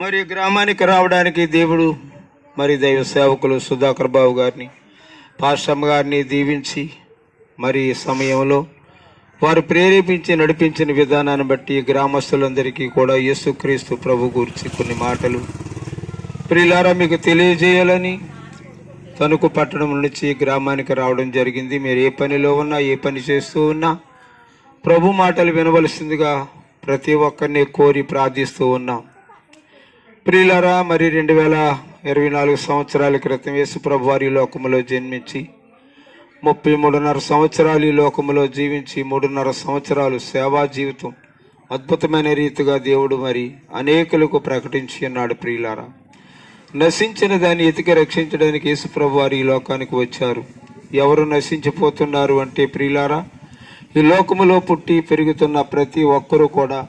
మరి గ్రామానికి రావడానికి దేవుడు మరి దైవ సేవకులు సుధాకర్ బాబు గారిని పాస్టమ్ గారిని దీవించి మరి ఈ సమయంలో వారు ప్రేరేపించి నడిపించిన విధానాన్ని బట్టి గ్రామస్తులందరికీ కూడా యేసుక్రీస్తు ప్రభు గురించి కొన్ని మాటలు. ప్రిలారా మీకు తెలియజేయాలని తణుకు పట్టణం నుంచి గ్రామానికి రావడం జరిగింది. మీరు ఏ పనిలో ఉన్నా ఏ పని చేస్తూ ఉన్నా ప్రభు మాటలు వినవలసిందిగా ప్రతి ఒక్కరిని కోరి ప్రార్థిస్తూ ఉన్నాం. ప్రియులరా మరి రెండు వేల ఇరవై నాలుగు సంవత్సరాల క్రితం యేసుప్రభు వారి లోకములో జన్మించి ముప్పై మూడున్నర సంవత్సరాలు ఈ లోకములో జీవించి మూడున్నర సంవత్సరాలు సేవా జీవితం అద్భుతమైన రీతిగా దేవుడు మరి అనేకులకు ప్రకటించి ఉన్నాడు ప్రియులారా. నశించిన దాన్ని ఎతికి రక్షించడానికి యేసుప్రభు వారు ఈ లోకానికి వచ్చారు. ఎవరు నశించిపోతున్నారు అంటే ప్రియులారా ఈ లోకములో పుట్టి పెరుగుతున్న ప్రతి ఒక్కరూ కూడా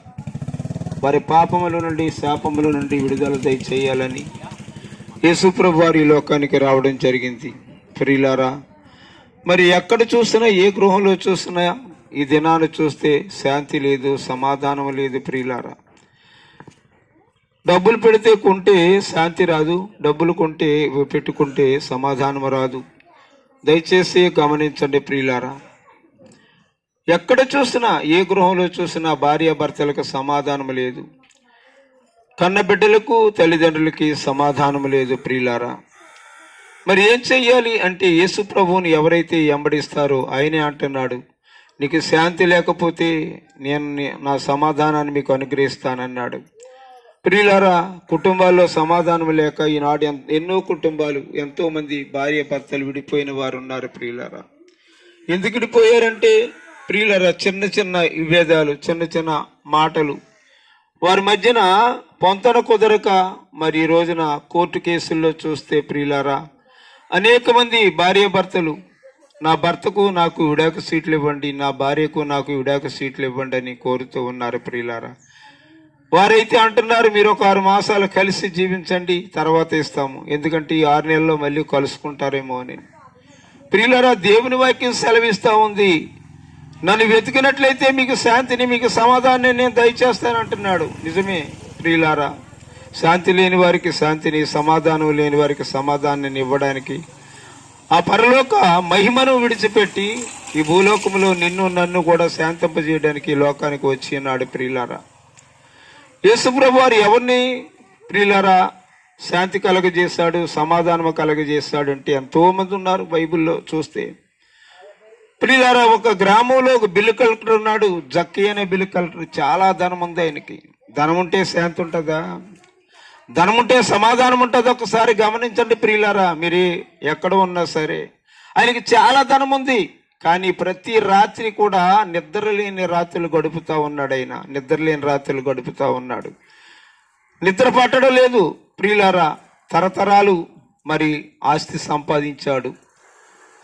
వారి పాపముల నుండి శాపముల నుండి విడుదల దయచేయాలని యేసుప్రభు వారి లోకానికి రావడం జరిగింది. ప్రియులారా మరి ఎక్కడ చూసినా ఏ గృహంలో చూసినా ఈ దినాన్ని చూస్తే శాంతి లేదు సమాధానం లేదు ప్రియులారా. డబ్బులు పెడితే కొంటే శాంతి రాదు డబ్బులు కొంటే పెట్టుకుంటే సమాధానం రాదు. దయచేసి గమనించండి ప్రియులారా. ఎక్కడ చూసినా ఏ గృహంలో చూసినా భార్య భర్తలకు సమాధానం లేదు. కన్న బిడ్డలకు తల్లిదండ్రులకి సమాధానం లేదు ప్రియులారా. మరి ఏం చెయ్యాలి అంటే యేసు ప్రభువుని ఎవరైతే ఎంబడిస్తారో ఆయనే అంటున్నాడు నీకు శాంతి లేకపోతే నేను నా సమాధానాన్ని మీకు అనుగ్రహిస్తానన్నాడు. ప్రియులారా కుటుంబాల్లో సమాధానం లేక ఈనాడు ఎన్- ఎన్నో కుటుంబాలు ఎంతోమంది భార్య భర్తలు విడిపోయిన వారు ఉన్నారు ప్రియులారా. ఎందుకు విడిపోయారంటే ప్రియులరా చిన్న చిన్న విభేదాలు చిన్న చిన్న మాటలు. వారి మధ్యన పొంతన కుదరక మరి ఈ రోజున కోర్టు కేసుల్లో చూస్తే ప్రియులారా అనేక మంది భార్య భర్తలు నా భర్తకు నాకు విడాక సీట్లు ఇవ్వండి నా భార్యకు నాకు విడాక సీట్లు ఇవ్వండి అని కోరుతూ ఉన్నారు ప్రియులారా. వారైతే అంటున్నారు మీరు ఒక ఆరు మాసాలు కలిసి జీవించండి తర్వాత ఇస్తాము. ఎందుకంటే ఈ ఆరు నెలల్లో మళ్ళీ కలుసుకుంటారేమో అని. ప్రియులరా దేవుని వాక్యం సెలవిస్తూ ఉంది. నన్ను వెతికినట్లయితే మీకు శాంతిని మీకు సమాధానాన్ని నేను దయచేస్తానంటున్నాడు. నిజమే ప్రియులారా. శాంతి లేని వారికి శాంతిని సమాధానం లేని వారికి సమాధానాన్ని ఇవ్వడానికి ఆ పరలోక మహిమను విడిచిపెట్టి ఈ భూలోకంలో నిన్ను నన్ను కూడా శాంతింపజేయడానికి ఈ లోకానికి వచ్చి ఉన్నాడు ప్రియులారా. యేసుప్రభు వారు ఎవరిని ప్రియులారా శాంతి కలగజేశాడు సమాధానం కలగజేశాడు అంటే ఎంతోమంది ఉన్నారు బైబిల్లో చూస్తే. ప్రియులారా ఒక గ్రామంలో ఒక బిల్లు కలెక్టర్ ఉన్నాడు. జక్కి అనే బిల్లు కలెక్టర్. చాలా ధనం ఉంది ఆయనకి. ధనం ఉంటే శాంతి ఉంటుందా? ధనం ఉంటే సమాధానం ఉంటుంది? ఒకసారి గమనించండి ప్రియులారా. మీరు ఎక్కడ ఉన్నా సరే ఆయనకి చాలా ధనం ఉంది. కానీ ప్రతి రాత్రి కూడా నిద్ర లేని రాత్రులు గడుపుతా ఉన్నాడు ఆయన. నిద్ర లేని రాత్రులు గడుపుతా ఉన్నాడు. నిద్ర పట్టడం లేదు ప్రియులారా. తరతరాలు మరి ఆస్తి సంపాదించాడు.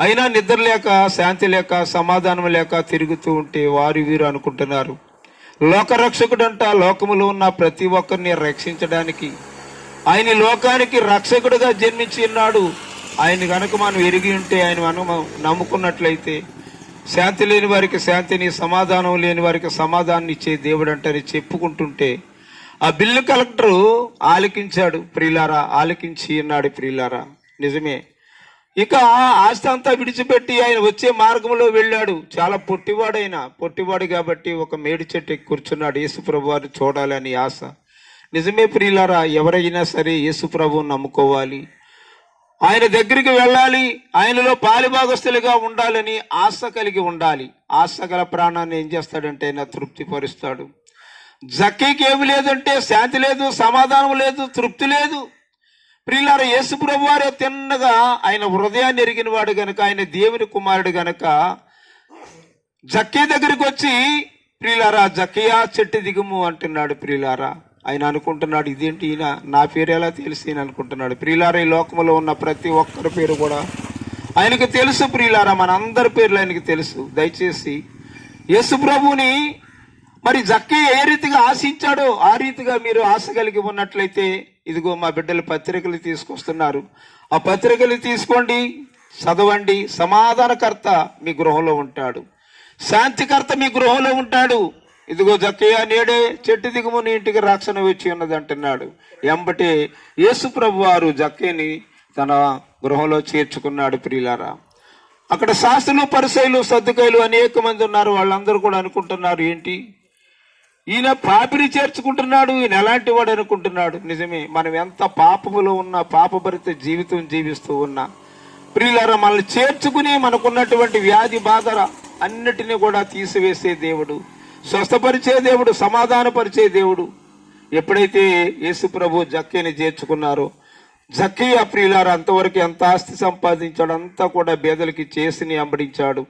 అయినా నిద్ర లేక శాంతి లేక సమాధానం లేక తిరుగుతూ ఉంటే వారు వీరు అనుకుంటున్నారు. లోకరక్షకుడంట లోకములో ఉన్న ప్రతి ఒక్కరిని రక్షించడానికి. ఆయన లోకానికి రక్షకుడుగా జన్మించి ఉన్నాడు. ఆయన కనుక మనం ఎరిగి ఉంటే ఆయన మనం నమ్ముకున్నట్లయితే శాంతి లేని వారికి శాంతిని సమాధానం లేని వారికి సమాధానం ఇచ్చే దేవుడు అంటని చెప్పుకుంటుంటే ఆ బిల్లు కలెక్టరు ఆలకించాడు ప్రియులారా ఆలకించి ఉన్నాడు ప్రియులారా. నిజమే. ఇక ఆస్తి అంతా విడిచిపెట్టి ఆయన వచ్చే మార్గంలో వెళ్ళాడు. చాలా పొట్టివాడైన పొట్టివాడు కాబట్టి ఒక మేడి చెట్టు కూర్చున్నాడు. యేసుప్రభు వారిని చూడాలని ఆశ. నిజమే ప్రియులారా ఎవరైనా సరే యేసుప్రభువుని నమ్ముకోవాలి. ఆయన దగ్గరికి వెళ్ళాలి. ఆయనలో పాలిభాగస్తులుగా ఉండాలని ఆశ కలిగి ఉండాలి. ఆశ గల ప్రాణాన్ని ఏం చేస్తాడంటే ఆయన తృప్తిపరుస్తాడు. జక్కీకి ఏమి లేదంటే శాంతి లేదు సమాధానం లేదు తృప్తి లేదు. ప్రియులార యేసు ప్రభువారే తిన్నగా ఆయన హృదయాన్ని ఎరిగిన వాడు గనక ఆయన దేవుని కుమారుడు గనక జక్కే దగ్గరికి వచ్చి ప్రియులారా జక్కయా చెట్టు దిగుము అంటున్నాడు ప్రియులారా ఆయన అనుకుంటున్నాడు ఇదేంటి ఈయన? నా పేరు ఎలా తెలిసి? ఈయన అనుకుంటున్నాడు. ప్రియులారా ఈ లోకంలో ఉన్న ప్రతి ఒక్కరి పేరు కూడా ఆయనకు తెలుసు ప్రియులారా మన అందరి పేర్లు ఆయనకి తెలుసు. దయచేసి యేసు ప్రభుని మరి జక్కే ఏ రీతిగా ఆశించాడో ఆ రీతిగా మీరు ఆశ కలిగి ఉన్నట్లయితే ఇదిగో మా బిడ్డలు పత్రికలు తీసుకొస్తున్నారు. ఆ పత్రికలు తీసుకోండి చదవండి. సమాధానకర్త మీ గృహంలో ఉంటాడు. శాంతికర్త మీ గృహంలో ఉంటాడు. ఇదిగో జక్కయ్య నేడే చెట్టు దిగుము నీ ఇంటికి రక్షణ వచ్చి ఉన్నది అంటున్నాడు ఎంబటే యేసు ప్రభు వారు జక్కయ్యని తన గృహంలో చేర్చుకున్నాడు ప్రియులారా. అక్కడ శాస్త్రులు పరిసైలు సర్దుకాయలు అనేక మంది ఉన్నారు. వాళ్ళందరూ కూడా అనుకుంటున్నారు ఏంటి? ఈయన పాపిని చేర్చుకుంటున్నాడు ఈయన ఎలాంటి వాడు అనుకుంటున్నాడు? నిజమే మనం ఎంత పాపములో ఉన్నా పాపభరిత జీవితం జీవిస్తూ ఉన్నా ప్రియులారా మనల్ని చేర్చుకుని మనకున్నటువంటి వ్యాధి బాధ అన్నిటినీ కూడా తీసివేసే దేవుడు స్వస్థపరిచే దేవుడు సమాధానపరిచే దేవుడు. ఎప్పుడైతే యేసు ప్రభు జక్కని చేర్చుకున్నారో ఆ ప్రియులారా అంతవరకు ఎంత ఆస్తి సంపాదించాడు అంతా కూడా బేదలకి చేసిని అంబడించాడు.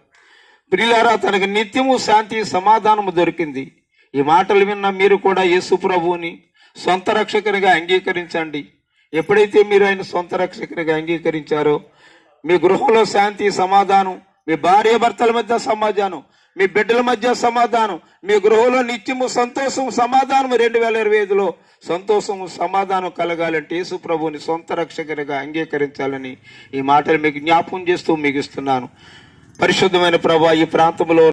ప్రియులారా తనకు నిత్యము శాంతి సమాధానము దొరికింది. ఈ మాటలు విన్న మీరు కూడా యేసు ప్రభువుని సొంత రక్షకునిగా అంగీకరించండి. ఎప్పుడైతే మీరు ఆయన సొంత రక్షకునిగా అంగీకరించారో మీ గృహంలో శాంతి సమాధానం మీ భార్య భర్తల మధ్య సమాధానం మీ బిడ్డల మధ్య సమాధానం మీ గృహంలో నిత్యము సంతోషం సమాధానం రెండు వేల ఇరవై ఐదులో సంతోషము సమాధానం కలగాలంటే యేసు ప్రభువుని సొంత రక్షకునిగా అంగీకరించాలని ఈ మాటలు మీకు జ్ఞాపం చేస్తూ ముగిస్తున్నాను. పరిశుద్ధమైన ప్రభా ఈ ప్రాంతంలో